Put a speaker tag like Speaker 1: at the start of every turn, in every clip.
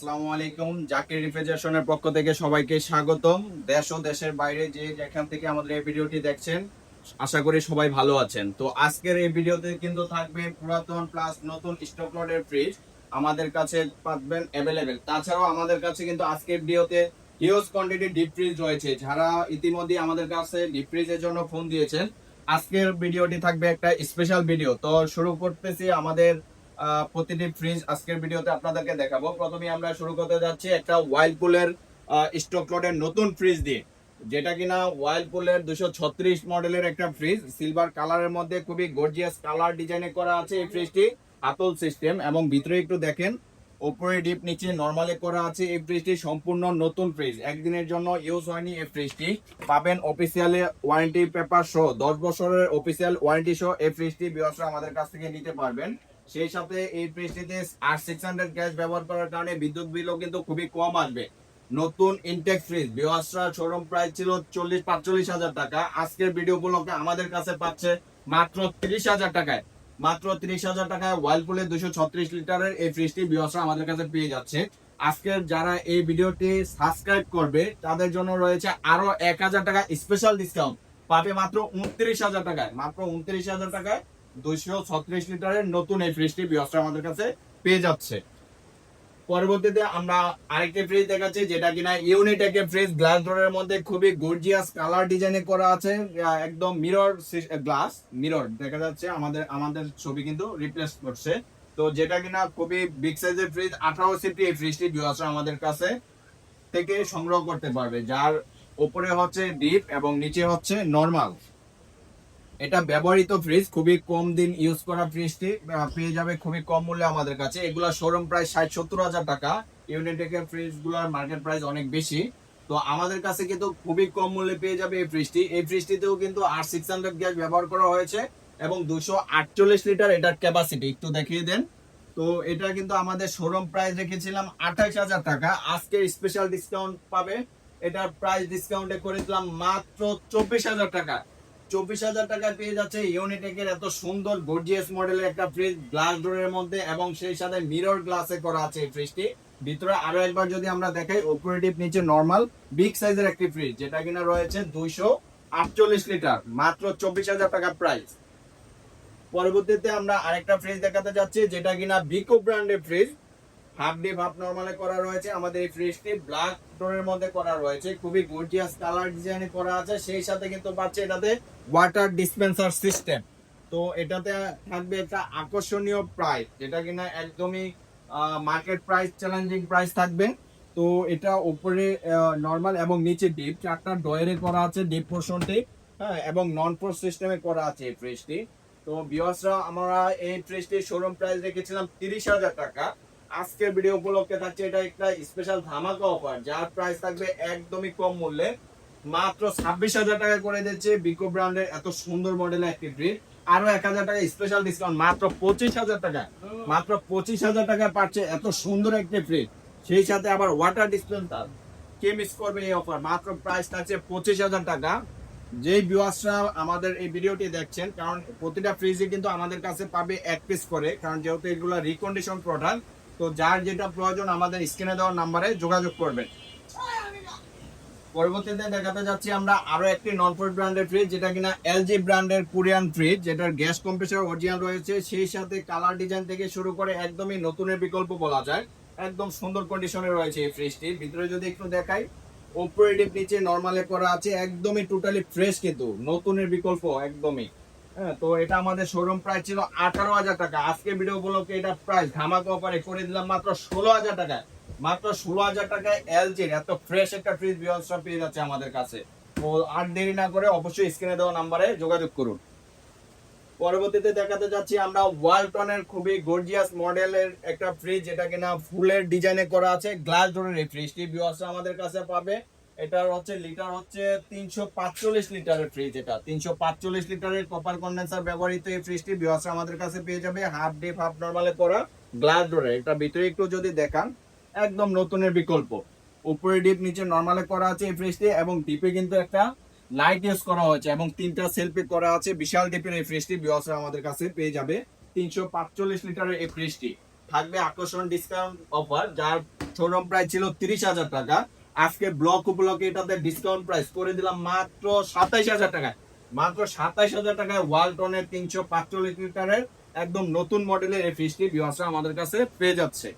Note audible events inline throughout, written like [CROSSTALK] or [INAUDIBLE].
Speaker 1: আসসালামু আলাইকুম। জাকির রিফ্রিজারেশনের পক্ষ থেকে সবাইকে স্বাগতম। দেশ ও দেশের বাইরে যে থেকে আমাদের এই ভিডিওটি দেখছেন, আশা করি সবাই ভালো আছেন। তো আজকের এই ভিডিওতে কিন্তু থাকবে পুরাতন প্লাস নতুন স্টক ফ্রিজ আমাদের কাছে পাবেন অ্যাভেলেবেল তাছাড়াও আমাদের কাছে কিন্তু আজকের ভিডিওতে হিউজ কোয়ান্টিটি ডিপ ফ্রিজ রয়েছে। যারা ইতিমধ্যে আমাদের কাছে ডিপ ফ্রিজের জন্য ফোন দিয়েছেন, আজকের ভিডিওটি থাকবে একটা স্পেশাল ভিডিও তো শুরু করতেছি আমাদের প্রতিটি ফ্রিজ আজকের ভিডিওতে আপনাদেরকে দেখাবো। প্রথমে আমরা শুরু করতে যাচ্ছি একটা ওয়াইল্ডপুলের স্টক লটের নতুন ফ্রিজ দিয়ে। যেটা কিনা ওয়াইল্ডপুলের দুশো ছত্রিশ মডেলের একটা ফ্রিজ সিলভার কালারের মধ্যে খুবই গর্জিয়াস কালার ডিজাইনে করা আছে এই ফ্রিজটি আতল সিস্টেম এবং ভিতরে একটু দেখেন, ওপরে ডিপ নিচে নর্মালি করা আছে এই ফ্রিজটি সম্পূর্ণ নতুন ফ্রিজ একদিনের জন্য ইউজ হয়নি এই ফ্রিজটি পাবেন অফিসিয়ালি ওয়ারেন্টি পেপার সহ, দশ বছরের অফিসিয়াল ওয়ারেন্টি সহ এই ফ্রিজটি বিয়সরা আমাদের কাছ থেকে নিতে পারবেন। সেই সাথে এই ফ্রিজটিতে আর সিক্স হান্ড্রেড গ্যাস ব্যবহার করার কারণে বিদ্যুৎ বিলও কিন্তু খুবই কম আসবে। নতুন ইনটেক ফ্রিজ বিওয়াসরা শোরুম প্রাইস ছিল চল্লিশ পাঁচচল্লিশ হাজার টাকা। আজকের ভিডিও উপলক্ষে আমাদের কাছে পাচ্ছে মাত্র তিরিশ হাজার টাকায়। মাত্র তিরিশ হাজার টাকায় ওয়াইলপুলের দুশো ছত্রিশ লিটারের এই ফ্রিজটি বিওয়াসরা আমাদের কাছে পেয়ে যাচ্ছে। আজকের যারা এই ভিডিওটি সাবস্ক্রাইব করবে, তাদের জন্য রয়েছে আরও এক হাজার টাকা স্পেশাল ডিসকাউন্ট পাবে মাত্র উনত্রিশ হাজার টাকায়। মাত্র উনত্রিশ হাজার টাকায় দুইশো ছত্রিশ লিটারের নতুন এই ফ্রিজটি বিয়সটা আমাদের কাছে পেয়ে যাচ্ছে। পরবর্তীতে আমরা আরেকটি ফ্রিজ দেখাচ্ছি, যেটা কিনা ইউনিটেকের ফ্রিজ গ্লাস ডোরের মধ্যে খুবই গর্জিয়াস কালার ডিজাইনে করা আছে। একদম মিরর গ্লাস মিরর দেখা যাচ্ছে আমাদের আমাদের ছবি কিন্তু রিপ্লেস করছে। তো যেটা কিনা খুবই বিগ সাইজের ফ্রিজ আঠারো সিফটি এই ফ্রিজটি বিয়সটা আমাদের কাছে থেকে সংগ্রহ করতে পারবে, যার উপরে হচ্ছে ডিপ এবং নিচে হচ্ছে নর্মাল এটা ব্যবহৃত ফ্রিজ খুবই কম দিন ইউজ করা ফ্রিজটি পেয়ে যাবে খুবই কম মূল্যে আমাদের কাছে। এগুলা শোরুম প্রাইস ষাট, সত্তর হাজার টাকা। ইউনিটেকের ফ্রিজগুলার মার্কেট প্রাইস অনেক বেশি। তো আমাদের কাছে কিন্তু খুবই কম মূল্যে পেয়ে যাবে এই ফ্রিজটি এই ফ্রিজটিতেও কিন্তু আর সিক্স হান্ড্রেড গ্যাস ব্যবহার করা হয়েছে এবং দুশো আটচল্লিশ লিটার এটার ক্যাপাসিটি একটু দেখিয়ে দেন। তো এটা কিন্তু আমাদের শোরুম প্রাইস রেখেছিলাম আঠাইশ হাজার টাকা। আজকে স্পেশাল ডিসকাউন্ট পাবে। এটার প্রাইস ডিসকাউন্টে করে দিলাম মাত্র চব্বিশ হাজার টাকা। চব্বিশ হাজার টাকায় পেয়ে যাচ্ছে ইউনিটেকের এত সুন্দর গর্জিয়াস মডেলের একটা ফ্রিজ গ্লাস ডোরের মধ্যে এবং সেই সাথে মিরর গ্লাসে করা আছে এই ফ্রিজটি ভিতরে আরও একবার যদি আমরা দেখাই অপারেটিভ নিচে নর্মাল বিগ সাইজের একটি ফ্রিজ যেটা কিনা রয়েছে দুইশো আটচল্লিশ লিটার মাত্র চব্বিশ হাজার টাকা প্রাইস পরবর্তীতে আমরা আরেকটা ফ্রিজ দেখাতে যাচ্ছি, যেটা কিনা বিকো ব্র্যান্ডের ফ্রিজ হাফ ডিপ হাফ নর্মালে করা রয়েছে। আমাদের এই ফ্রিজটি ব্ল্যাক টোনের মধ্যে করা রয়েছে। খুবই গর্জিয়াস কালার ডিজাইনে করা আছে। সেই সাথে কিন্তু পাচ্ছে এটাতে ওয়াটার ডিসপেন্সার সিস্টেম তো এটাতে থাকবে একটা আকর্ষণীয় প্রাইস যেটা কিনা একদমই মার্কেট প্রাইস চ্যালেঞ্জিং প্রাইস থাকবে। তো এটা উপরে নর্মাল এবং নিচে ডিপ চারটা ডয়ারে করা আছে ডিপ পোর্শনটি হ্যাঁ এবং নন পোর্ট সিস্টেমে করা আছে এই ফ্রিজটি তো বিয়সরা আমরা এই ফ্রিজটি শোরুম প্রাইস রেখেছিলাম তিরিশ হাজার টাকা। আজকের ভিডিও উপলক্ষে থাকছে এটা একটা স্পেশাল ধামাকা অফার যার প্রাইস থাকবে একদমই কম মূল্যে। মাত্র ছাব্বিশ হাজার টাকা করে দিচ্ছে বিকো ব্র্যান্ডের এত সুন্দর মডেলের একটি ফ্রিজ আরও এক হাজার টাকা স্পেশাল ডিসকাউন্ট মাত্র পঁচিশ হাজার টাকা। মাত্র পঁচিশ হাজার টাকা পাচ্ছে এত সুন্দর একটি ফ্রিজ সেই সাথে আবার ওয়াটার ডিসপেন্সার কে মিস করবে এই অফার মাত্র প্রাইস থাকছে পঁচিশ হাজার টাকা। যেই ভিউয়ার্সরা আমাদের এই ভিডিওটি দেখছেন, কারণ প্রতিটা ফ্রিজে কিন্তু আমাদের কাছে পাবে এক পিস করে, কারণ যেহেতু এগুলো রিকন্ডিশন প্রোডাক্ট তো যার যেটা প্রয়োজন আমাদের স্ক্রিনে দেওয়ার নাম্বারে যোগাযোগ করবেন। পরবর্তীতে দেখাতে যাচ্ছি আমরা আরও একটি নন ফুড ব্র্যান্ডের ফ্রিজ যেটা কিনা এলজি ব্র্যান্ডের কোরিয়ান ফ্রিজ যেটার গ্যাস কম্প্রেসার অরিজিনাল রয়েছে। সেই সাথে কালার ডিজাইন থেকে শুরু করে একদমই নতুনের বিকল্প বলা যায়। একদম সুন্দর কন্ডিশনে রয়েছে এই ফ্রিজটি ভিতরে যদি একটু দেখাই অপারেটিভ নিচে নর্মালে করা আছে, একদমই টোটালি ফ্রেশ কিন্তু, নতুনের বিকল্প একদমই। হ্যাঁ তো এটা আমাদের শোরুম প্রাইস ছিল আঠারো হাজার টাকা। আজকে ভিডিও উপলক্ষে এটা প্রাইস ধামাকা অফারে করে দিলাম মাত্র ষোলো হাজার টাকায়। মাত্র ষোলো হাজার টাকায় এলজির এত ফ্রেশ একটা ফ্রিজ বিয়সটা পেয়ে যাচ্ছে আমাদের কাছে। তো আর দেরি না করে অবশ্যই স্ক্রিনে দেওয়া নাম্বারে যোগাযোগ করুন। পরবর্তীতে দেখাতে যাচ্ছি আমরা ওয়ালটনের খুবই গর্জিয়াস মডেলের একটা ফ্রিজ যেটা কিনা ফুলের ডিজাইনে করা আছে। গ্লাস ডোরের এই ফ্রিজটি বিয়সটা আমাদের কাছে পাবে। এটার হচ্ছে লিটার হচ্ছে তিনশো পাঁচচল্লিশ লিটারের ফ্রিজ এটা। তিনশো পাঁচচল্লিশ লিটারের কপার কন্ডেন্সার ব্যবহৃত এই ফ্রিজটি বিয়সটা আমাদের কাছে পেয়ে যাবে হাফ ডিপ হাফ নর্মালে করা গ্লাস ডোরের এটা ভিতরে একটু যদি দেখান, একদম নতুনের বিকল্প। উপরে ডিপ নিচে নর্মালে করা আছে এই ফ্রিজটি এবং ডিপে কিন্তু একটা লাইট ইউজ করা হয়েছে এবং তিনটা সেলফি করা আছে। বিশাল ডিপের এই ফ্রিজটি বিয়সরা আমাদের কাছে পেয়ে যাবে তিনশো পাঁচচল্লিশ লিটারের এই ফ্রিজটি থাকবে আকর্ষণ ডিসকাউন্ট অফার যার শোরুম প্রাইস ছিল তিরিশ হাজার টাকা। আজকে ব্লক উপলক্ষে এটাতে ডিসকাউন্ট প্রাইস করে দিলাম মাত্র সাতাইশ হাজার টাকায়। মাত্র সাতাইশ হাজার টাকায় ওয়ালটনের তিনশো পাঁচচল্লিশ লিটারের একদম নতুন মডেলের এই ফ্রিজটি বিহাসরা আমাদের কাছে পেয়ে যাচ্ছে।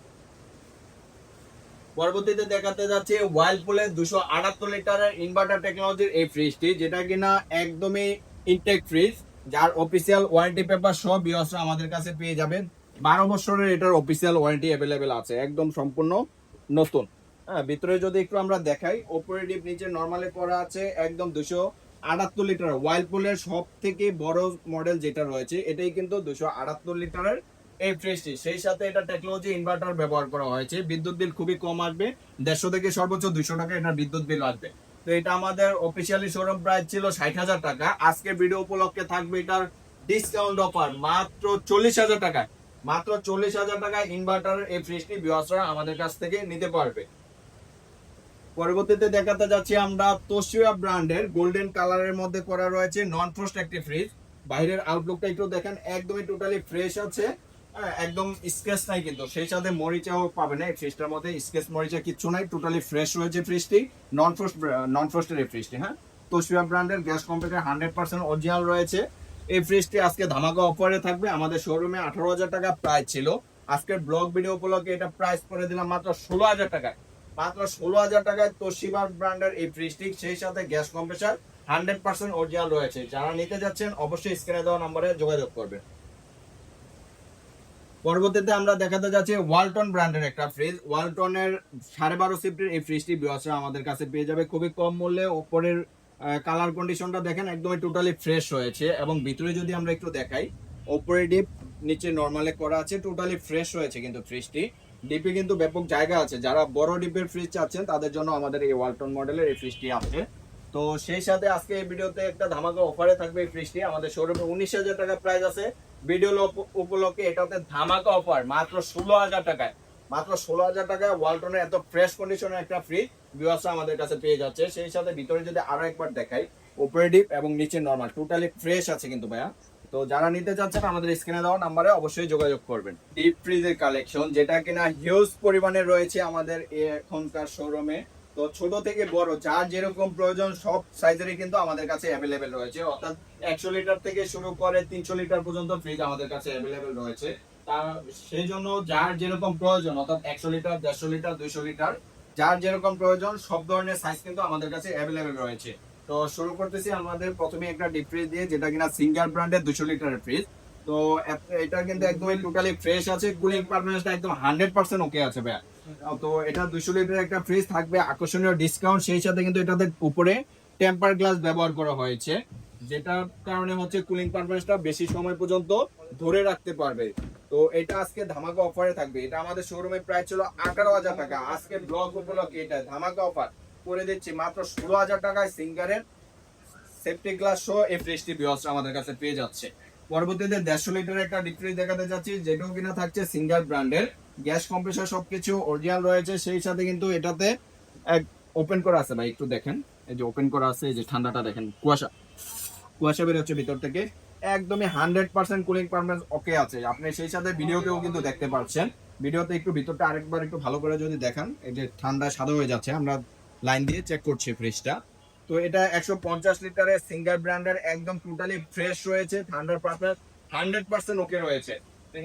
Speaker 1: পরবর্তীতে দেখাতে যাচ্ছে ওয়াইল্ডপুলের দুশো আটাত্তর লিটারের ইনভার্টার টেকনোলজির এই ফ্রিজটি যেটা কিনা একদমই ইনটেক ফ্রিজ যার অফিসিয়াল ওয়ারেন্টি পেপার সব বিহসরা আমাদের কাছে পেয়ে যাবেন। বারো বছরের এটার অফিসিয়াল ওয়ারেন্টি অ্যাভেলেবেল আছে, একদম সম্পূর্ণ নতুন। হ্যাঁ ভিতরে যদি একটু আমরা দেখাই অপারেটিভ নিচে নর্মালি করা আছে একদম দুশো আটাত্তর লিটার ওয়াইল্ডপুলের সব থেকে বড় মডেল যেটা রয়েছে, এটাই কিন্তু দুশো আটাত্তর লিটারের এই ফ্রিজটি সেই সাথে এটা টেকনোলজি ইনভার্টার ব্যবহার করা হয়েছে। বিদ্যুৎ বিল খুবই কম আসবে, দেড়শো থেকে সর্বোচ্চ দুশো টাকা এটা বিদ্যুৎ বিল আসবে। তো এটা আমাদের অফিসিয়ালি শোরুম প্রাইস ছিল ষাট হাজার টাকা। আজকে ভিডিও উপলক্ষে থাকবে এটার ডিসকাউন্ট অফার মাত্র চল্লিশ হাজার টাকায়। মাত্র চল্লিশ হাজার টাকায় ইনভার্টার এই ফ্রিজটি বিহসরা আমাদের কাছ থেকে নিতে পারবে। পরবর্তীতে দেখাতে যাচ্ছি আমরা তোশিয়া ব্র্যান্ডের গোল্ডেন কালারের মধ্যে করা রয়েছে নন ফ্রস্ট একটি ফ্রিজ বাইরের আউটলুকটা একটু দেখেন একদমই টোটালি ফ্রেশ আছে। হ্যাঁ, একদম স্কেচ নাই কিন্তু সেই সাথে মরিচাও পাবে না। এই ফ্রিজটার মধ্যে স্কেচ মরিচা কিচ্ছু নাই টোটালি ফ্রেশ রয়েছে ফ্রিজটি নন ফ্রস্ট নন ফ্রস্টের এই ফ্রিজটি হ্যাঁ। তোশিয়া ব্র্যান্ডের gas computer hundred percent original রয়েছে। এই ফ্রিজটি আজকে ধামাকা অফারে থাকবে। আমাদের শোরুমে আঠারো হাজার টাকা প্রাইস ছিল। আজকের ব্লগ ভিডিও উপলক্ষে এটা প্রাইস করে দিলাম মাত্র ষোলো হাজার টাকায়। মাত্র ষোলো হাজার টাকায় তোশিবা ব্র্যান্ডের এই ফ্রিজটি সেই সাথে gas compressor hundred percent original রয়েছে। যারা নিতে যাচ্ছেন, অবশ্যই স্ক্রিনে দেওয়া নম্বরে যোগাযোগ করবে পরবর্তীতে আমরা দেখাতে যাচ্ছি ওয়ালটন ব্র্যান্ডের একটা ফ্রিজ। ওয়ালটনের সাড়ে বারো সিফটের এই ফ্রিজটি বিয়াসরা আমাদের কাছে পেয়ে যাবে। খুবই কম মূল্যে ওপরের কালার কন্ডিশনটা দেখেন, একদমই টোটালি ফ্রেশ রয়েছে এবং ভিতরে যদি আমরা একটু দেখাই, ওপরে ডিপ নিচে নর্মালে করা আছে টোটালি ফ্রেশ রয়েছে কিন্তু ফ্রিজটি ডিপে কিন্তু ব্যাপক জায়গা আছে। যারা বড় ডিপের ফ্রিজ চাচ্ছেন, তাদের জন্য আমাদের এই ওয়ালটন মডেলের এই ফ্রিজটি আছে। তো সেই সাথে আজকে এই ভিডিওতে একটা ধামাকা অফারে থাকবে এই ফ্রিজটি আমাদের শোরুমে উনিশ হাজার টাকা প্রাইস আছে। ভিডিও উপলক্ষে এটাতে ধামাকা অফার মাত্র ষোলো হাজার টাকায়। মাত্র ষোলো হাজার টাকায় ওয়ালটনের এত ফ্রেশ কন্ডিশনের একটা ফ্রিজ ভিউয়ার্সরা আমাদের কাছে পেয়ে যাচ্ছে। সেই সাথে ভিতরে যদি আরও একবার দেখাই, উপরে ডিপ এবং নিচে নর্মাল টোটালি ফ্রেশ আছে কিন্তু ভাইয়া। তো যারা নিতে চাচ্ছেন আমাদের স্ক্রিনে দেওয়া নাম্বারে অবশ্যই যোগাযোগ করবেন। ডিপ ফ্রিজের কালেকশন যেটা কিনা হিউজ পরিমাণে রয়েছে আমাদের এখনকার শোরুমে তো ছোট থেকে বড়, যার যেরকম প্রয়োজন, সব সাইজেরই কিন্তু আমাদের কাছে অ্যাভেলেবেল রয়েছে। অর্থাৎ একশো লিটার থেকে শুরু করে তিনশো লিটার পর্যন্ত ফ্রিজ আমাদের কাছে অ্যাভেলেবেল রয়েছে। তার সেই জন্য যার যেরকম প্রয়োজন, অর্থাৎ একশো লিটার দেড়শো লিটার দুইশো লিটার যার যেরকম প্রয়োজন, সব ধরনের সাইজ কিন্তু আমাদের কাছে অ্যাভেলেবেল রয়েছে। তো শুরু করতেছি আমাদের প্রথমে একটা ডিপ ফ্রিজ দিয়ে, যেটা কিনা সিঙ্গার ব্র্যান্ডের দুশো লিটারের ফ্রিজ তো এটা কিন্তু একদমই টোটালি ফ্রেশ আছে কুলিং পারফরমেন্সটা একদম হান্ড্রেড পার্সেন্ট ওকে আছে ভাইয়া। তো এটা দুশো লিটার একটা ফ্রিজ থাকবে, আকর্ষণীয় ডিসকাউন্ট সেই সাথে কিন্তু এটাতে উপরে টেম্পার গ্লাস ব্যবহার করা হয়েছে, যেটার কারণে হচ্ছে কুলিং পারফরমেন্সটা বেশি সময় পর্যন্ত ধরে রাখতে পারবে। তো এটা আজকে ধামাকা অফারে থাকবে। এটা আমাদের শোরুমে প্রায় ছিল আঠারো হাজার টাকা। আজকে ব্লগ উপলক্ষে এটা ধামাকা অফার করে দিচ্ছি। মাত্র ষোলো হাজার টাকায় সিঙ্গারের সেফটি গ্লাস সহ এই ফ্রিজটি বিহস্ট আমাদের কাছে পেয়ে যাচ্ছে। পরবর্তীতে দেড়শো লিটার একটা ডিপ ফ্রিজ দেখাতে যাচ্ছি, যেটাও কিনা থাকছে সিঙ্গার ব্র্যান্ডের। গ্যাস কম্প্রেসার সবকিছু অরিজিনাল রয়েছে, সেই সাথে কিন্তু এটাতে এক ওপেন করা আছে ভাই, একটু দেখেন। এই যে ওপেন করা আছে, এই যে ঠান্ডাটা দেখেন, কুয়াশা। কুয়াশা বের হচ্ছে ভিতর থেকে। একদমই hundred percent cooling performance okay আছে। আপনি সেই সাথে ভিডিওতেও কিন্তু দেখতে পাচ্ছেন। ভিডিওতে একটু ভিতরটা আরেকবার একটু ভালো করে যদি দেখান, এই যে ঠান্ডা সাদা হয়ে যাচ্ছে, আমরা লাইন দিয়ে চেক করছি ফ্রিজটা তো এটা একশো পঞ্চাশ লিটারের সিঙ্গার ব্র্যান্ডের একদম টোটালি ফ্রেশ রয়েছে পারফরমেন্স হান্ড্রেড পার্সেন্ট ওকে রয়েছে।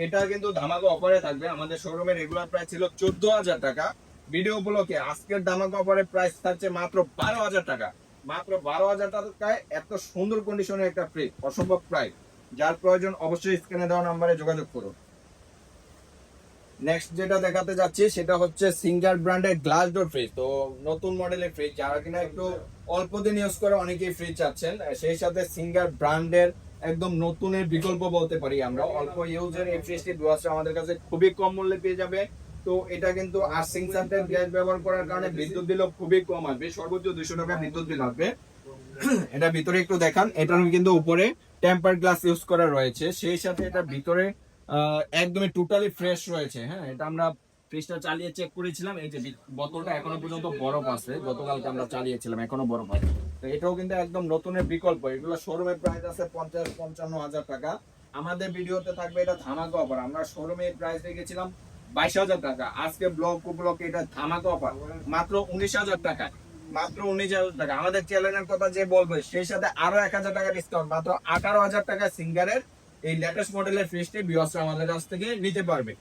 Speaker 1: এটা কিন্তু ধামাকা অফারে থাকবে। আমাদের শোরুমে রেগুলার প্রাইস ছিল চোদ্দ হাজার টাকা। ভিডিও উপলক্ষে আজকের ধামাকা অফারে প্রাইস থাকছে মাত্র বারো হাজার টাকা। মাত্র বারো হাজার টাকায় এত সুন্দর কন্ডিশনের একটা ফ্রিজ অসম্ভব প্রাইস যার প্রয়োজন অবশ্যই স্ক্রিনে দেওয়া নাম্বারে যোগাযোগ করুন। নেক্সট যেটা দেখাতে যাচ্ছি সেটা হচ্ছে সিঙ্গার ব্র্যান্ডের গ্লাস ডোর ফ্রিজ তো নতুন মডেলের ফ্রিজ যারা কিনা একটু অল্প দিন ইউজ করে অনেকেই ফ্রিজ চাচ্ছেন। সেই সাথে সিঙ্গার ব্র্যান্ডের একদম নতুনের বিকল্প বলতে পারি আমরা। অল্প ইউজের এই ফ্রিজটি দুয়াশটা আমাদের কাছে খুবই কম মূল্যে পেয়ে যাবে। তো এটা কিন্তু আর্সিং সার্টের গ্যাস ব্যবহার করার কারণে বিদ্যুৎ বিলও খুবই কম আসবে। সর্বোচ্চ দুশো টাকা বিদ্যুৎ বিল আসবে। [CLEARS THROAT] এটা ভিতরে একটু দেখান। এটার কিন্তু উপরে টেম্পার গ্লাস ইউজ করা রয়েছে। সেই সাথে এটা ভিতরে একদমই টোটালি ফ্রেশ রয়েছে। হ্যাঁ এটা আমরা ফ্রিজটা চালিয়ে চেক করেছিলাম। এই যে বোতলটা এখনও পর্যন্ত বরফ আছে। গতকালকে আমরা চালিয়েছিলাম, এখনও বরফ আছে। তো এটাও কিন্তু একদম নতুনের বিকল্প। এগুলো শোরুমে প্রাইস আছে পঞ্চাশ, পঞ্চান্ন হাজার টাকা। আমাদের ভিডিওতে থাকবে এটা ধামাকা অফার আমরা শোরুমে প্রাইস রেখেছিলাম বাইশ হাজার টাকা। আজকে ব্লক ব্লক এটা ধামাকা অফার মাত্র উনিশ হাজার টাকা। মাত্র উনিশ হাজার টাকা। আমাদের চ্যানেলের কথা যে বলবে, সেই সাথে আরও এক হাজার টাকা ডিসকাউন্ট মাত্র আঠারো হাজার টাকা সিঙ্গারের এই লেটেস্ট মডেলের ফ্রিজটি বিয়সরা আমাদের কাছ থেকে নিতে পারবে।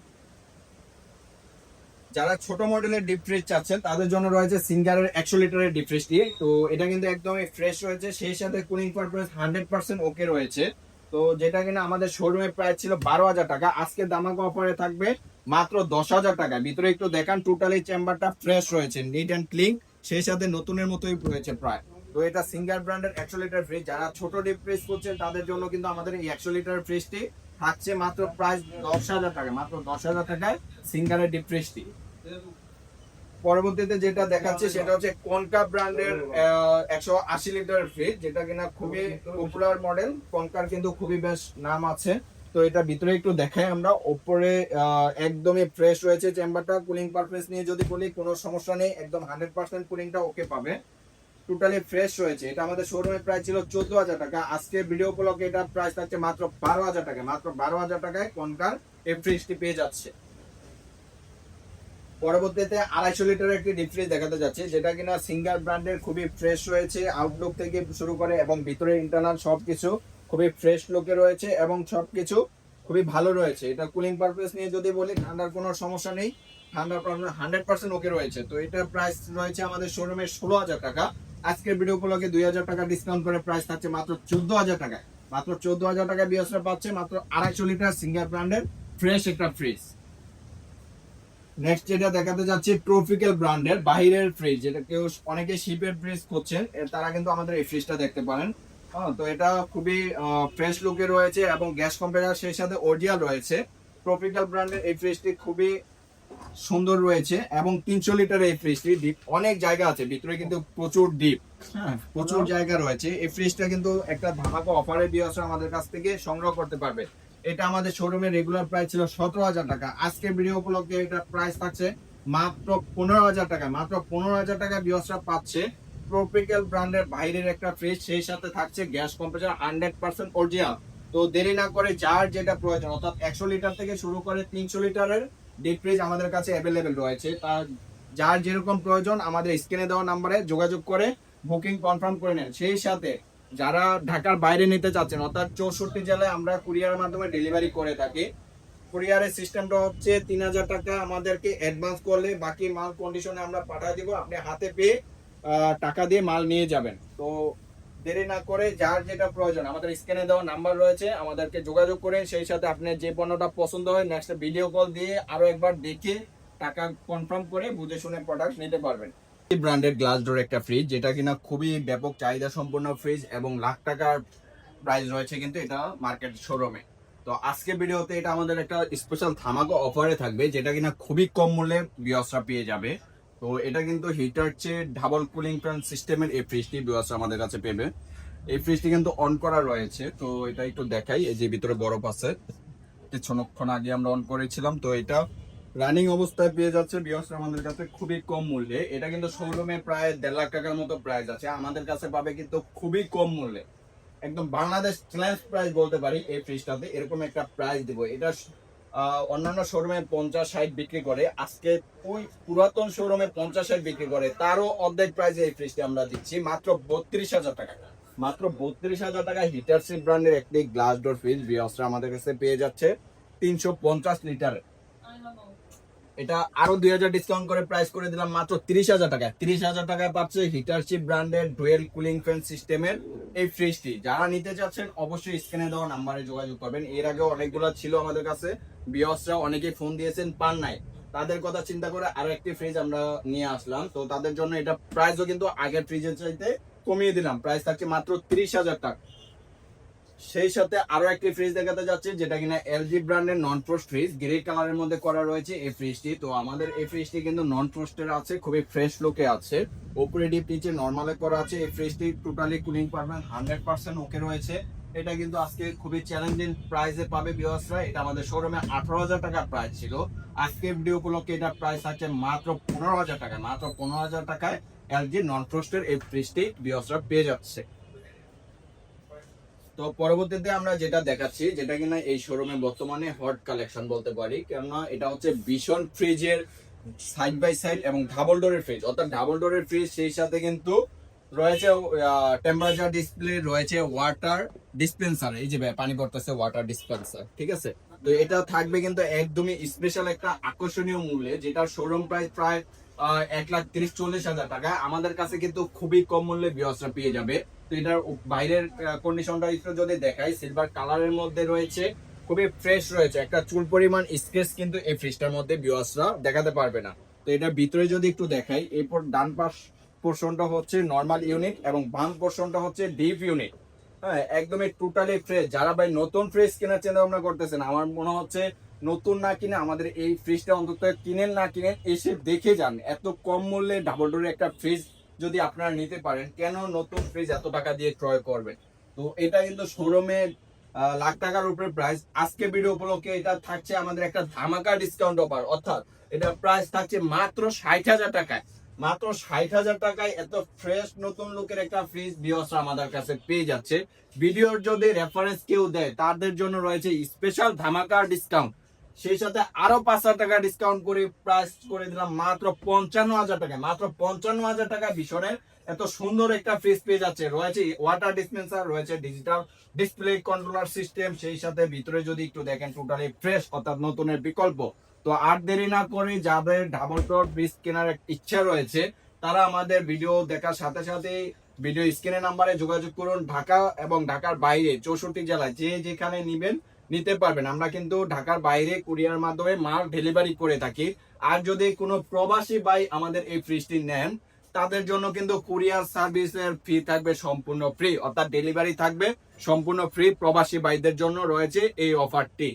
Speaker 1: যারা ছোট মডেলের ডিপ ফ্রিজ চাচ্ছেন, তাদের জন্য রয়েছে সিঙ্গারের একশো লিটারের ডিপ ফ্রিজটি তো এটা কিন্তু একদমই ফ্রেশ রয়েছে, সেই সাথে cooling purpose hundred percent okay রয়েছে। তো যেটা কিনা আমাদের শোরুমে প্রাইস ছিল বারো হাজার টাকা, আজকে দামাকা অফারে থাকবে মাত্র দশ হাজার টাকা। ভিতরে একটু দেখান টোটালি চেম্বারটা ফ্রেশ রয়েছে নিট অ্যান্ড ক্লিন সেই সাথে নতুনের মতোই রয়েছে প্রায় তো এটা সিঙ্গার ব্র্যান্ডের একশো লিটার ফ্রিজ যারা ছোট ডিপ ফ্রিজ করছেন, তাদের জন্য কিন্তু আমাদের এই একশো লিটার ফ্রিজটি থাকছে মাত্র প্রায় দশ হাজার টাকা মাত্র দশ হাজার টাকায় সিঙ্গারের ডিপ ফ্রিজটি পরবর্তীতে যেটা দেখাচ্ছে, সেটা হচ্ছে কনকা ব্র্যান্ডের একশো আশি লিটার ফ্রিজ যেটা কিনা খুবই পপুলার মডেল কনকার কিন্তু খুবই বেশ নাম আছে। তো এটা ভিতরে একটু দেখাই আমরা। ওপরে একদমই ফ্রেশ রয়েছে। চেম্বারটা কুলিং পারফেস নিয়ে যদি বলি, কোনো সমস্যা নেই। একদম হান্ড্রেড পার্সেন্ট কুলিংটা ওকে পাবে। টোটালি ফ্রেশ রয়েছে। এটা আমাদের শোরুমের প্রাইস ছিল চোদ্দ হাজার টাকা। আজকে ভিডিও উপলক্ষে এটা প্রাইস থাকছে মাত্র বারো হাজার টাকা। মাত্র বারো হাজার টাকায় কনকার এই ফ্রিজটি পেয়ে যাচ্ছে। পরবর্তীতে আড়াইশো লিটারের একটি ডিপ ফ্রিজ দেখাতে যাচ্ছে, যেটা কিনা সিঙ্গার ব্র্যান্ডের খুবই ফ্রেশ রয়েছে। আউটলুক থেকে শুরু করে এবং ভিতরে ইন্টারনাল সবকিছু খুবই ফ্রেশ লুকে রয়েছে এবং সবকিছু খুবই ভালো রয়েছে। এটা কুলিং পারপাস নিয়ে যদি বলি, ঠান্ডার কোনো সমস্যা নেই। ঠান্ডার প্রবলেম হান্ড্রেড পার্সেন্ট ওকে রয়েছে। তো এটার প্রাইস রয়েছে আমাদের শোরুমে ষোলো হাজার টাকা। আজকের ভিডিও উপলক্ষে দুই হাজার টাকা ডিসকাউন্ট করে প্রাইস থাকছে মাত্র চোদ্দ হাজার টাকায়। মাত্র চোদ্দ হাজার টাকা বিএসরা পাচ্ছে মাত্র আড়াইশো লিটার সিঙ্গার ব্র্যান্ডের ফ্রেশ একটা ফ্রিজ নেক্সট যেটা দেখাতে যাচ্ছে ট্রপিক্যাল ব্র্যান্ডের বাহিরের ফ্রিজ যেটা কেউ অনেকে শিপের ফ্রিজ এ তারা কিন্তু আমাদের এই ফ্রিজটা দেখতে পারেন। হ্যাঁ, তো এটা খুবই ফ্রেশ লুকে রয়েছে এবং গ্যাস কম্প্রেসার সেই সাথে অরিজিনাল রয়েছে। ট্রপিক্যাল ব্র্যান্ডের এই ফ্রিজটি খুবই সুন্দর রয়েছে এবং তিনশো লিটার এই ফ্রিজটি ডিপ অনেক জায়গা আছে, ভিতরে কিন্তু প্রচুর ডিপ হ্যাঁ প্রচুর জায়গা রয়েছে। এই ফ্রিজটা কিন্তু একটা ধামাকা অফারে দিয়ে আসে আমাদের কাছ থেকে সংগ্রহ করতে পারবে। এটা আমাদের শোরুমের রেগুলার প্রাইস ছিল সতেরো হাজার টাকা। আজকে ভিডিও উপলক্ষে এটা প্রাইস থাকছে মাত্র পনেরো হাজার টাকা। মাত্র পনেরো হাজার টাকা বিয়সরা পাচ্ছে ট্রপিক্যাল ব্র্যান্ডের বাইরের একটা ফ্রিজ সেই সাথে থাকছে gas compressor hundred percent original তো দেরি না করে যার যেটা প্রয়োজন, অর্থাৎ একশো লিটার থেকে শুরু করে তিনশো লিটারের ডিপ ফ্রিজ আমাদের কাছে অ্যাভেলেবেল রয়েছে। তার যার যেরকম প্রয়োজন আমাদের স্ক্রিনে দেওয়া নাম্বারে যোগাযোগ করে বুকিং কনফার্ম করে নেন। সেই সাথে যারা ঢাকার বাইরে নিতে চাচ্ছেন, অর্থাৎ চৌষট্টি জেলায় আমরা কুরিয়ারের মাধ্যমে ডেলিভারি করে থাকি কুরিয়ারের সিস্টেমটা হচ্ছে তিন হাজার টাকা আমাদেরকে অ্যাডভান্স করলে বাকি মাল কন্ডিশনে আমরা পাঠিয়ে দিব। আপনি হাতে পেয়ে টাকা দিয়ে মাল নিয়ে যাবেন। তো দেরি না করে যার যেটা প্রয়োজন, আমাদের স্ক্রিনে দেওয়া নাম্বার রয়েছে, আমাদেরকে যোগাযোগ করে, সেই সাথে আপনি যে পণ্যটা পছন্দ হয় নেক্সট ভিডিও কল দিয়ে আরও একবার দেখে টাকা কনফার্ম করে বুঝে শুনে প্রোডাক্ট নিতে পারবেন। ব্র্যান্ডের গ্লাস ডোর একটা ফ্রিজ যেটা কিনা খুবই ব্যাপক চাহিদা সম্পন্ন ফ্রিজ এবং লাখ টাকার প্রাইস রয়েছে কিন্তু এটা মার্কেট শোরুমে তো আজকে ভিডিওতে এটা আমাদের একটা স্পেশাল ধামাকা অফারে থাকবে, যেটা কিনা খুবই কম মূল্যে বিয়সরা পেয়ে যাবে। তো এটা কিন্তু হিটার চেয়ে ডাবল কুলিং ফ্যান সিস্টেমের এই ফ্রিজটি বিয়সরা আমাদের কাছে পেবে। এই ফ্রিজটি কিন্তু অন করা রয়েছে, তো এটা একটু দেখাই, এই যে ভিতরে বরফ আছে। কিছুক্ষণ আগে আমরা অন করেছিলাম, তো এটা রানিং অবস্থায় পেয়ে যাচ্ছে বিয়স আমাদের কাছে খুবই কম মূল্যে। এটা কিন্তু শোরুমে প্রায় দেড় লাখ টাকার মতো প্রাইস আছে, আমাদের কাছে পাবে কিন্তু খুবই কম মূল্যে। একদম বাংলাদেশ চ্যালেঞ্জ প্রাইস বলতে পারি এই ফ্রিজটাতে এরকম একটা প্রাইস দিব। এটা অন্যান্য শোরুমে পঞ্চাশ ষাট বিক্রি করে। আজকে ওই পুরাতন শোরুমে পঞ্চাশ ষাট বিক্রি করে। তারও অর্ধেক প্রাইসে এই ফ্রিজটি আমরা দিচ্ছি, মাত্র বত্রিশ হাজার টাকা। মাত্র বত্রিশ হাজার টাকা হিটারসিপ ব্র্যান্ডের একটি গ্লাস ডোর ফ্রিজ বিয়সরা আমাদের কাছে পেয়ে যাচ্ছে। তিনশো পঞ্চাশ লিটারের এটা আরও দুই হাজার ডিসকাউন্ট করে প্রাইস করে দিলাম, মাত্র তিরিশ হাজার টাকা তিরিশ হাজার টাকায় পাচ্ছে হিটারশিপ ব্র্যান্ডের ডুয়েল কুলিং ফ্যান সিস্টেমের এই ফ্রিজটি যারা নিতে চাচ্ছেন, অবশ্যই স্ক্রিনে দেওয়া নাম্বারে যোগাযোগ করবেন। এর আগে অনেকগুলো ছিল আমাদের কাছে। বিয়সরা অনেকেই ফোন দিয়েছেন, পান নাই। তাদের কথা চিন্তা করে আরও একটি ফ্রিজ আমরা নিয়ে আসলাম। তো তাদের জন্য এটা প্রাইসও কিন্তু আগের ফ্রিজের চাইতে কমিয়ে দিলাম। প্রাইস থাকছে মাত্র তিরিশ হাজার টাকা। সেই সাথে আরও একটি ফ্রিজ দেখাতে যাচ্ছে, যেটা কিনা এলজি ব্র্যান্ডের নন ফ্রোস্ট ফ্রিজ গ্রে কালারের মধ্যে করা রয়েছে এই ফ্রিজটি তো আমাদের এই ফ্রিজটি কিন্তু নন ফ্রোস্টের আছে, খুবই ফ্রেশ লুকে আছে। উপরে ডিপ নিচে নর্মালে করা আছে এই ফ্রিজটি টোটালি কুলিং পারবেন হান্ড্রেড পার্সেন্ট ওকে রয়েছে। এটা কিন্তু আজকে খুবই চ্যালেঞ্জিং প্রাইসে পাবে বিওয়াসরা এটা আমাদের শোরুমে আঠারো হাজার টাকার প্রাইস ছিল। আজকে ভিডিও উপলক্ষে এটা প্রাইস আছে মাত্র পনেরো হাজার টাকা মাত্র পনেরো হাজার টাকায় এলজি নন ফ্রোস্টের এই ফ্রিজটি বিওয়াসরা পেয়ে যাচ্ছে। তো পরবর্তীতে আমরা যেটা দেখাচ্ছি, যেটা কিনা এই শোরুমে বর্তমানে হট কালেকশন বলতে পারি, কেননা এটা হচ্ছে ভীষণ ফ্রিজের সাইড বাই সাইড এবং ডাবল ডোরের ফ্রিজ অর্থাৎ ডাবল ডোরের ফ্রিজ সেই সাথে কিন্তু রয়েছে টেম্পারেচার ডিসপ্লে রয়েছে ওয়াটার ডিসপেন্সার এই যে পানি পড়তেছে ওয়াটার ডিসপেন্সার ঠিক আছে? তো এটা থাকবে কিন্তু একদমই স্পেশাল একটা আকর্ষণীয় মূল্যে যেটা শোরুম প্রাইস প্রায় এক লাখ তিরিশ চল্লিশ হাজার টাকা। আমাদের কাছে কিন্তু খুবই কম মূল্যে বিয়সটা পেয়ে যাবে। তো এটার বাইরের কন্ডিশনটা একটু যদি দেখাই সিলভার কালারের মধ্যে রয়েছে, খুবই ফ্রেশ রয়েছে। একটা চুল পরিমাণ স্কেচ কিন্তু এই ফ্রিজটার মধ্যে বিয়সরা দেখাতে পারবে না। তো এটার ভিতরে যদি একটু দেখাই, এরপর ডান পাশ পোর্শনটা হচ্ছে নর্মাল ইউনিট এবং বাম পোর্শনটা হচ্ছে ডিপ ইউনিট হ্যাঁ একদমই টোটালি ফ্রেশ যারা ভাই নতুন ফ্রিজ কেনার চিন্তা ভাবনা করতেছেন, আমার মনে হচ্ছে নতুন না কিনে আমাদের এই ফ্রিজটা অন্তত কিনেন না কিনেন, এসে দেখে যান। এত কম মূল্যে ডাবল ডোরের একটা ফ্রিজ যদি আপনারা নিতে পারেন, কেন নতুন ফ্রিজ এত টাকা দিয়ে ক্রয় করবেন? তো এটা কিন্তু শোরুমে লাখ টাকার উপরে প্রাইস আজকে ভিডিও উপলক্ষে এটা থাকছে আমাদের একটা ধামাকা ডিসকাউন্ট অফার অর্থাৎ এটা প্রাইস থাকছে মাত্র ষাট হাজার টাকায়। মাত্র ষাট হাজার টাকায় এত ফ্রেশ নতুন লুকের একটা ফ্রিজ বিয়স আমাদের কাছে পেয়ে যাচ্ছে। ভিডিওর যদি রেফারেন্স কেউ দেয়, তাদের জন্য রয়েছে স্পেশাল ধামাকা ডিসকাউন্ট সেই সাথে আরও পাঁচ হাজার টাকা ডিসকাউন্ট করে প্রাইস করে দিলাম মাত্র পঞ্চান্ন হাজার টাকা মাত্র পঞ্চান্ন হাজার টাকা ভীষণের এত সুন্দর একটা ফ্রিজ পেয়ে যাচ্ছে। রয়েছে ওয়াটার ডিসপেন্সার রয়েছে ডিজিটাল ডিসপ্লে কন্ট্রোলার সিস্টেম সেই সাথে ভিতরে যদি একটু দেখেন টোটালি ফ্রেশ অর্থাৎ নতুনের বিকল্প। তো আর দেরি না করে যাদের ডাবল টপ ফ্রিজ কেনার ইচ্ছা রয়েছে, তারা আমাদের ভিডিও দেখার সাথে সাথে ভিডিও স্ক্রিনের নাম্বারে যোগাযোগ করুন ঢাকা এবং ঢাকার বাইরে, চৌষট্টি জেলায়। যে যেখানে নিবেন, নিতে পারবেন। আমরা কিন্তু ঢাকার বাইরে কুরিয়ার মাধ্যমে মাল ডেলিভারি করে থাকি। আর যদি কোনো প্রবাসী ভাই আমাদের এই ফ্রিজটি নেন, তাদের জন্য কিন্তু কুরিয়ার সার্ভিসের ফি থাকবে সম্পূর্ণ ফ্রি অর্থাৎ ডেলিভারি থাকবে সম্পূর্ণ ফ্রি প্রবাসী ভাইদের জন্য রয়েছে এই অফারটি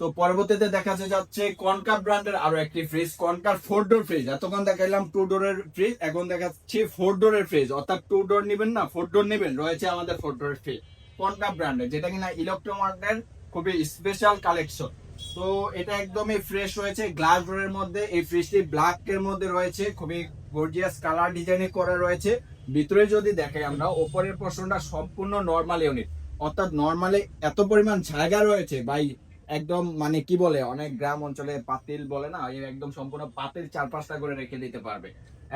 Speaker 1: তো পরবর্তীতে দেখা যাচ্ছে কনকা ব্র্যান্ডের আরও একটি ফ্রিজ কনকার ফোর ডোর ফ্রিজ এতক্ষণ দেখাইলাম টু ডোরের ফ্রিজ এখন দেখাচ্ছি ফোর ডোরের ফ্রিজ অর্থাৎ টু ডোর নেবেন না ফোর ডোর নেবেন, রয়েছে আমাদের ফোর ডোরের ফ্রিজ কনকা ব্র্যান্ডের যেটা কিনা ইলেকট্রোমার্কের খুবই স্পেশাল কালেকশন তো এটা একদমই ফ্রেশ রয়েছে গ্লাস ডোরের মধ্যে। এই ফ্রিজটি ব্ল্যাক এর মধ্যে রয়েছে, খুবই গর্জিয়াস কালার ডিজাইনে করা রয়েছে। ভিতরে যদি দেখাই আমরা, ওপরের পোর্শনটা সম্পূর্ণ নর্মাল ইউনিট অর্থাৎ নর্মালি এত পরিমাণ জায়গা রয়েছে, ভাই। একদম মানে কি বলে, অনেক গ্রাম অঞ্চলে পাতিল বলে না একদম সম্পূর্ণ পাতিল চার পাঁচটা করে রেখে দিতে পারবে।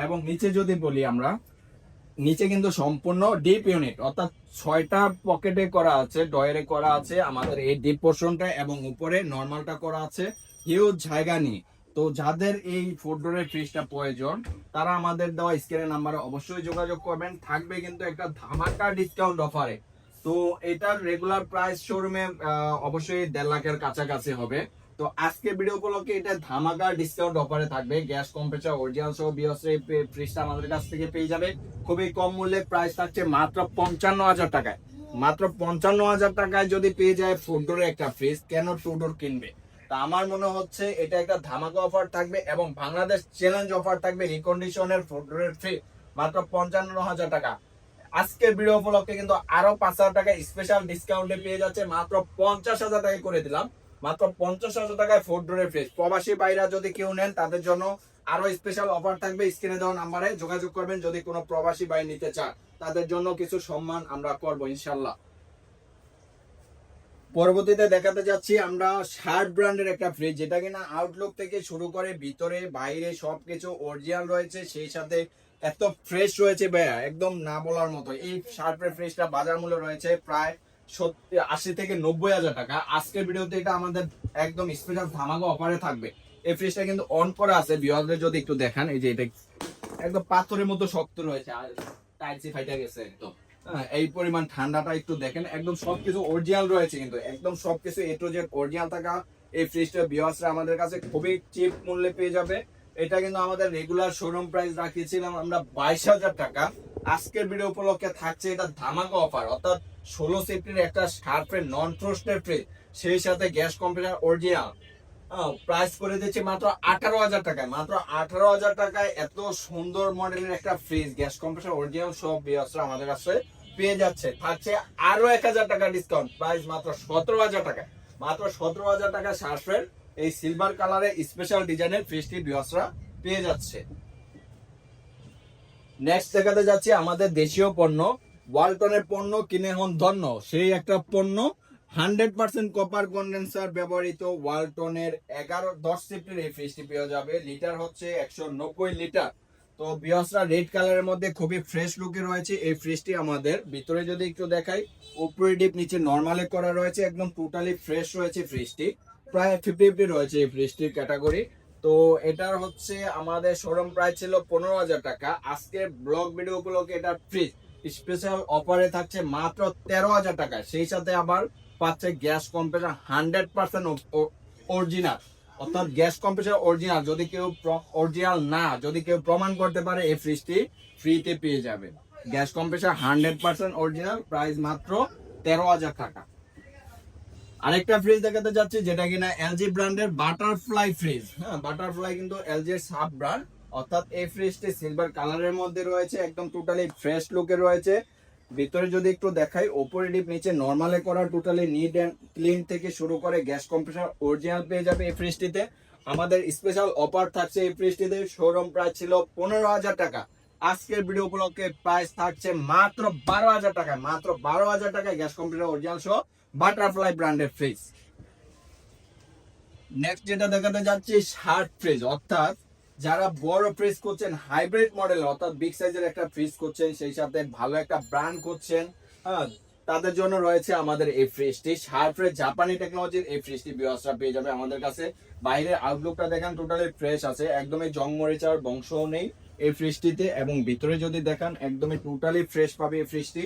Speaker 1: এবং নিচে যদি বলি আমরা, নিচে কিন্তু সম্পূর্ণ ডিপ ইউনিট অর্থাৎ ছয়টা পকেটে করা আছে ডয়ারে করা আছে, আমাদের এই ডিপ পোর্শনটা এবং উপরে নর্মালটা করা আছে হিউজ জায়গা নিয়ে তো যাদের এই ডোরের ফ্রিজটা প্রয়োজন, তারা আমাদের দেওয়া স্ক্রিনের নাম্বারে অবশ্যই যোগাযোগ করবেন। থাকবে কিন্তু একটা ধামাকা ডিসকাউন্ট অফারে তো এটার রেগুলার প্রাইস শোরুমে অবশ্যই দেড় লাখের কাছাকাছি হবে। তো আজকে ভিডিও উপলক্ষে এটা ধামাকা ডিসকাউন্ট অফারে থাকবে। গ্যাস কম্প্রেসার অরিজিনাল সহ বিয়সের ফ্রিজটা আমাদের কাছ থেকে পেয়ে যাবে। খুবই কম মূল্যে প্রাইস থাকছে মাত্র পঞ্চান্ন হাজার টাকায়। মাত্র পঞ্চান্ন হাজার টাকায় যদি পেয়ে যায় ডোরের একটা ফ্রিজ কেন টু ডোর কিনবে? তা আমার মনে হচ্ছে এটা একটা ধামাকা অফার থাকবে এবং বাংলাদেশ চ্যালেঞ্জ অফার থাকবে রিকন্ডিশনের ফ্রি মাত্র পঞ্চান্ন হাজার টাকা। আজকের ভিডিও উপলক্ষে কিন্তু আরও পাঁচ হাজার টাকা স্পেশাল ডিসকাউন্টে পেয়ে যাচ্ছে। মাত্র পঞ্চাশ হাজার টাকা করে দিলাম। মাত্র পঞ্চাশ হাজার টাকায় ফোর ডোরের ফ্রিজ প্রবাসী বাইরা যদি কেউ নেন, তাদের জন্য আরও স্পেশাল অফার থাকবে স্ক্রিনে দেওয়া নাম্বারে যোগাযোগ করবেন যদি কোনো প্রবাসী বাই নিতে চান তাদের জন্য কিছু সম্মান আমরা করব ইনশাল্লাহ পরবর্তীতে দেখাতে যাচ্ছি আমরা শার্ট ব্র্যান্ডের একটা ফ্রিজ যেটা কিনা আউটলুক থেকে শুরু করে ভিতরে, বাইরে সবকিছু অরিজিনাল রয়েছে। সেই সাথে এত ফ্রেশ রয়েছে ভাইয়া একদম না বলার মতো এই শার্টের ফ্রিজটা বাজার মূল্য রয়েছে প্রায় সত্যি আশি থেকে নব্বই হাজার টাকা। আজকের ভিডিওতে এটা আমাদের একদম স্পেশাল ধামাকা অফারে থাকবে। এই ফ্রিজটা কিন্তু অন করা আছে বিহারদের যদি একটু দেখান এই যে এটা একদম পাথরের মতো শক্ত রয়েছে আর টাইলসি ফাইটা গেছে একদম। হ্যাঁ, এই পরিমাণ ঠান্ডাটা একটু দেখেন একদম সবকিছু অরিজিনাল রয়েছে কিন্তু একদম সবকিছু এ টু জেড অরিজিনাল থাকা এই ফ্রিজটা বিহাসরা আমাদের কাছে খুবই চিপ মূল্যে পেয়ে যাবে। এটা কিন্তু আমাদের রেগুলার শোরুম প্রাইস রাখিয়েছিলাম আমরা বাইশ হাজার টাকা। আজকের ভিডিও উপলক্ষে থাকছে এটা ধামাকা অফার অর্থাৎ ষোলো সিফটির একটা শার্পের নন ট্রোস্টের ফ্রিজ সেই সাথে গ্যাস কম্পিউটার অরিজিনাল প্রাইস করে দিচ্ছে মাত্র আঠারো হাজার টাকায়, মাত্র আঠারো হাজার টাকায় এত সুন্দর মডেলের একটা ফ্রিজ গ্যাস কম্প্রেসার অরিজিনাল সব বিয়াসরা আমাদের কাছে পেয়ে যাচ্ছে। থাকছে আরও এক হাজার টাকা ডিসকাউন্ট প্রাইস মাত্র সতেরো হাজার টাকা মাত্র সতেরো হাজার টাকা শার্পের এই সিলভার কালারের স্পেশাল ডিজাইনের ফ্রিজটি বিয়াসরা পেয়ে যাচ্ছে। নেক্সট দেখাতে যাচ্ছি আমাদের দেশীয় পণ্য। ওয়ালটনের পণ্য কিনে হন ধন্য। সেই একটা পণ্য হান্ড্রেড পার্সেন্ট কপার কন্ডেন্সার ব্যবহৃত ওয়ালটনের এগারো, দশ সিফটের এই ফ্রিজটি পেয়ে যাবে। লিটার হচ্ছে একশো নব্বই লিটার তো বিয়সরা রেড কালারের মধ্যে খুবই ফ্রেশ লুকে রয়েছে। এই ফ্রিজটি আমাদের ভিতরে যদি একটু দেখাই, উপরে ডিপ নিচে নর্মালে করা রয়েছে। একদম টোটালি ফ্রেশ রয়েছে ফ্রিজটি। প্রায় ফিফটি ফিফটি রয়েছে এই ফ্রিজটির ক্যাটাগরি তো এটার হচ্ছে আমাদের শোরুম প্রাইস ছিল পনেরো হাজার টাকা। আজকের ব্লগ ভিডিও উপলক্ষে এটার ফ্রিজ স্পেশাল অফারে থাকছে মাত্র তেরো হাজার টাকা। সেই সাথে আবার পাচ্ছে gas compressor hundred percent original অর্থাৎ গ্যাস কম্প্রেসার অরিজিনাল যদি কেউ অরিজিনাল না, যদি কেউ প্রমাণ করতে পারে এই ফ্রিজটি ফ্রিতে পেয়ে যাবে। Gas compressor hundred percent original price মাত্র তেরো হাজার টাকা। আরেকটা ফ্রিজ দেখাতে যাচ্ছি, যেটা কিনা এলজি ব্র্যান্ডের বাটারফ্লাই ফ্রিজ হ্যাঁ বাটারফ্লাই কিন্তু এলজি এর সাব ব্র্যান্ড অর্থাৎ এই ফ্রিজটি সিলভার কালারের মধ্যে রয়েছে, একদম টোটালি ফ্রেশ লুকে রয়েছে। ভিতরে যদি একটু দেখাই, ওপরে ডিপ নিচে নর্মালে করা টোটালি নিট অ্যান্ড ক্লিন থেকে শুরু করে গ্যাস কম্প্রেসার অরিজিনাল পেয়ে যাবে এই ফ্রিজটিতে আমাদের স্পেশাল অফার থাকছে এই ফ্রিজটিতে শোরুম প্রাইস ছিল পনেরো হাজার টাকা। আজকের ভিডিও উপলক্ষে প্রাইস থাকছে মাত্র বারো হাজার টাকায়, মাত্র বারো হাজার টাকায় গ্যাস কম্পিউটার অরিজিনাল সহ। বাটারফ্লাই ব্র্যান্ডের ফ্রিজ নেক্সট যেটা দেখাতে যাচ্ছি শার্ট ফ্রিজ অর্থাৎ যারা বড় ফ্রিজ করছেন হাইব্রিড মডেল অর্থাৎ বিগ সাইজের একটা ফ্রিজ করছেন, সেই সাথে ভালো একটা ব্র্যান্ড করছেন হ্যাঁ তাদের জন্য রয়েছে আমাদের এই ফ্রিজটি শার্ট ফ্রিজ জাপানি টেকনোলজির এই ফ্রিজটি বিয়সরা পেয়ে যাবে আমাদের কাছে। বাইরের আউটলুকটা দেখেন টোটালি ফ্রেশ আছে, একদমই জং মরিচার বংশও নেই এই ফ্রিজটিতে এবং ভিতরে যদি দেখান, একদমই টোটালি ফ্রেশ পাবে এই ফ্রিজটি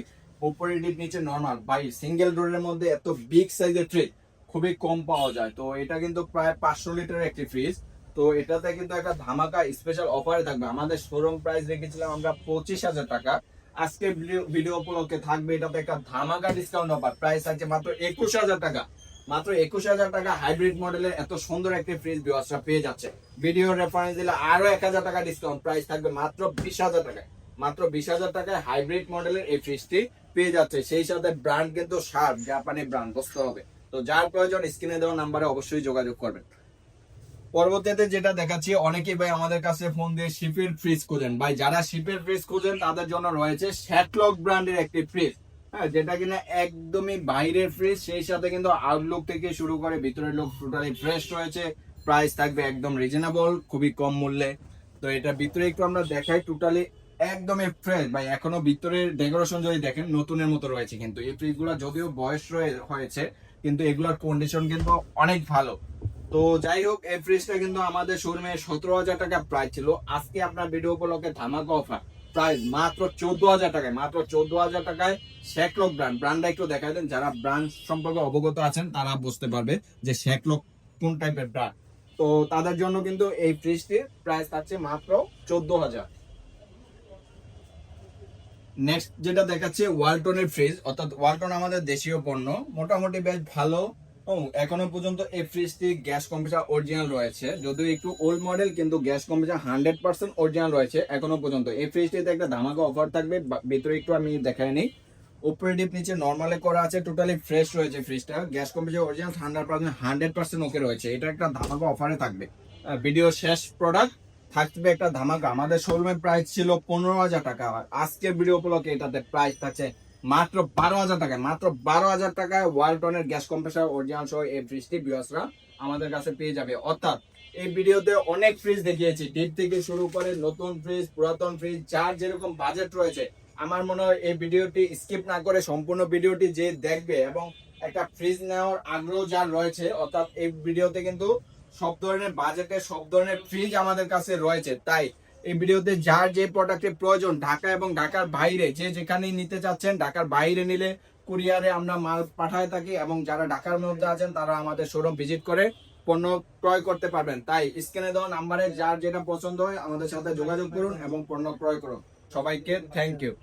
Speaker 1: উপরে ডিপ নিচে নর্মাল। বাই সিঙ্গেল ডোরের মধ্যে এত বিগ সাইজের ফ্রিজ খুবই কম পাওয়া যায়। তো এটা কিন্তু প্রায় পাঁচশো লিটারের একটি ফ্রিজ তো এটাতে কিন্তু একটা ধামাকা স্পেশাল অফারে থাকবে। আমাদের শোরুম প্রাইস রেখেছিলাম আমরা পঁচিশ হাজার টাকা। আজকে ভিডিও উপলক্ষে থাকবে এটাতে একটা ধামাকা ডিসকাউন্ট অফার প্রাইস আছে মাত্র একুশ হাজার টাকা। মাত্র একুশ হাজার টাকা হাইব্রিড মডেলের এত সুন্দর একটি ফ্রিজ বিওয়াসটা পেয়ে যাচ্ছে। ভিডিও রেফারেন্স দিলে আরও এক হাজার টাকা ডিসকাউন্ট প্রাইস থাকবে মাত্র বিশ হাজার টাকায়। মাত্র বিশ হাজার টাকায় হাইব্রিড মডেলের এই ফ্রিজটি পেয়ে যাচ্ছে। সেই সাথে ব্র্যান্ড কিন্তু শার্প, জাপানি ব্র্যান্ড, বুঝতে হবে। তো যার প্রয়োজন স্ক্রিনে দেওয়া নাম্বারে অবশ্যই যোগাযোগ করবেন। পরবর্তীতে যেটা দেখাচ্ছি, অনেকেই ভাই আমাদের কাছে ফোন দিয়ে শিপের ফ্রিজ খোঁজেন। ভাই, যারা শিপের ফ্রিজ খোঁজেন, তাদের জন্য রয়েছে শ্যাটলক ব্র্যান্ডের একটি ফ্রিজ। হ্যাঁ যেটা কিনা একদমই বাইরের ফ্রিজ, সেই সাথে কিন্তু আউটলুক থেকে শুরু করে ভিতরের লোক টোটালি ফ্রেশ রয়েছে। প্রাইস থাকবে একদম রিজনেবল খুবই কম মূল্যে। তো এটা ভিতরে একটু আমরা দেখাই টোটালি একদমই ফ্রেশ ভাই, এখনও ভিতরের ডেকোরেশন যদি দেখেন, নতুনের মতো রয়েছে কিন্তু। এই ফ্রিজগুলো যদিও বয়স হয়েছে, কিন্তু এগুলোর কন্ডিশন কিন্তু অনেক ভালো। তো যাই হোক, এই ফ্রিজটা কিন্তু আমাদের শোরুমে সতেরো হাজার টাকা প্রাইস ছিল। আজকে আপনার ভিডিও উপলক্ষে ধামাকা অফার প্রাইস মাত্র চোদ্দ হাজার টাকায়, মাত্র চোদ্দ হাজার টাকায় শেকলক ব্র্যান্ড ব্র্যান্ডটা একটু দেখাই দেন, যারা ব্র্যান্ড সম্পর্কে অবগত আছেন, তারা বুঝতে পারবে যে শেকলক কোন টাইপের ব্র্যান্ড তো তাদের জন্য কিন্তু এই ফ্রিজটির প্রাইস থাকছে মাত্র চোদ্দ হাজার। নেক্সট যেটা দেখাচ্ছে ওয়ালটনের ফ্রিজ অর্থাৎ ওয়ালটন আমাদের দেশীয় পণ্য, মোটামুটি বেশ ভালো। এখনও পর্যন্ত এই ফ্রিজটি গ্যাস কম্পিউটার অরিজিনাল রয়েছে। যদিও একটু ওল্ড মডেল কিন্তু gas compressor hundred percent original রয়েছে এখনও পর্যন্ত। এই ফ্রিজটিতে একটা ধামাকা অফার থাকবে ভিতরে একটু আমি দেখাই নিই। উপরে ডিপ নিচে নর্মালে করা আছে টোটালি ফ্রেশ রয়েছে ফ্রিজটা gas computer original hundred percent hundred percent okay রয়েছে। এটা একটা ধামাকা অফারে থাকবে। ভিডিও শেষ প্রোডাক্ট থাকবে একটা ধামাকা। আমাদের শোরুমের প্রাইস ছিল পনেরো হাজার টাকা। আজকের ভিডিও উপলক্ষে এটাতে প্রাইস থাকছে মাত্র বারো হাজার টাকায়। মাত্র বারো হাজার টাকায় ওয়ালটনের গ্যাস কম্প্রেসার অরিজিনাল সহ এই ফ্রিজটি বিয়সরা আমাদের কাছে পেয়ে যাবে। অর্থাৎ এই ভিডিওতে অনেক ফ্রিজ দেখিয়েছি। ডিপ থেকে শুরু করে নতুন ফ্রিজ পুরাতন ফ্রিজ যার যেরকম বাজেট রয়েছে, আমার মনে হয় এই ভিডিওটি স্কিপ না করে সম্পূর্ণ ভিডিওটি যে দেখবে এবং একটা ফ্রিজ নেওয়ার আগ্রহ যার রয়েছে, অর্থাৎ এই ভিডিওতে কিন্তু সব ধরনের বাজেটের সব ধরনের ফ্রিজ আমাদের কাছে রয়েছে। তাই এই ভিডিওতে যার যে প্রোডাক্টের প্রয়োজন, ঢাকা এবং ঢাকার বাইরে, যে যেখানেই নিতে চাচ্ছেন, ঢাকার বাইরে নিলে কুরিয়ারে আমরা মাল পাঠায় থাকি এবং যারা ঢাকার মধ্যে আছেন, তারা আমাদের শোরুম ভিজিট করে পণ্য ক্রয় করতে পারবেন। তাই স্ক্রিনে দেওয়া নাম্বারে যার যেটা পছন্দ হয়, আমাদের সাথে যোগাযোগ করুন এবং পণ্য ক্রয় করুন। সবাইকে থ্যাংক ইউ